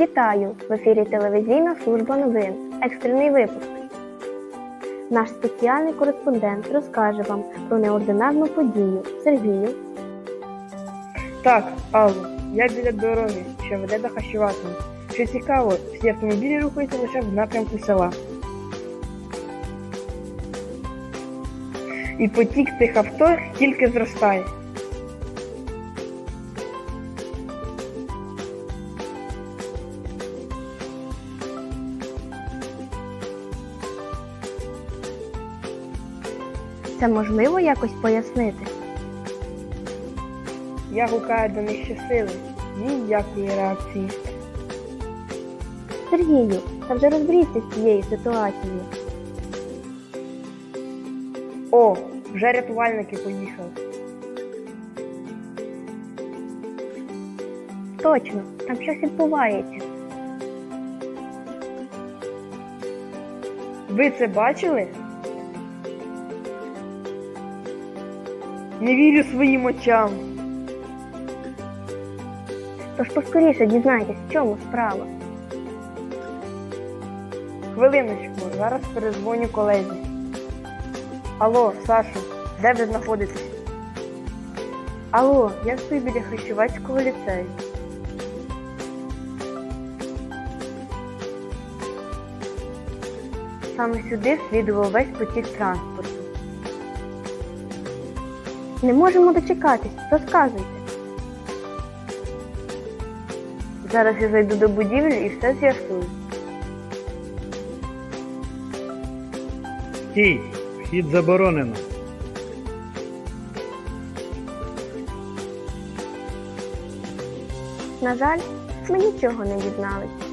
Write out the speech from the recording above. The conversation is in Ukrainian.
Вітаю! В ефірі телевізійна служба новин. Екстрений випуск. Наш спеціальний кореспондент розкаже вам про неординарну подію. Сергію, Так, Алло, я біля дороги, що веде до Хащуватого. Що цікаво, всі автомобілі рухаються лише в напрямку села. І потік цих авто тільки зростає. Це можливо якось пояснити? Я гукаю до них щосили. Ніякої реакції. Сергію, та вже розберіться з цією ситуацією. О, вже рятувальники поїхали. Точно, там щось відбувається. Ви це бачили? Не вірю своїм очам. Тож поскоріше дізнайтесь, в чому справа. Хвилиночку, зараз перезвоню колезі. Алло, Саша, де ви знаходитесь? Алло, я стою біля Хрещувацького ліцею. Саме сюди слідував весь потік транспорту. Не можемо дочекатись, розказуйте. Зараз я зайду до будівлі і все з'ясую. Стій, вхід заборонено. На жаль, ми нічого не дізнались.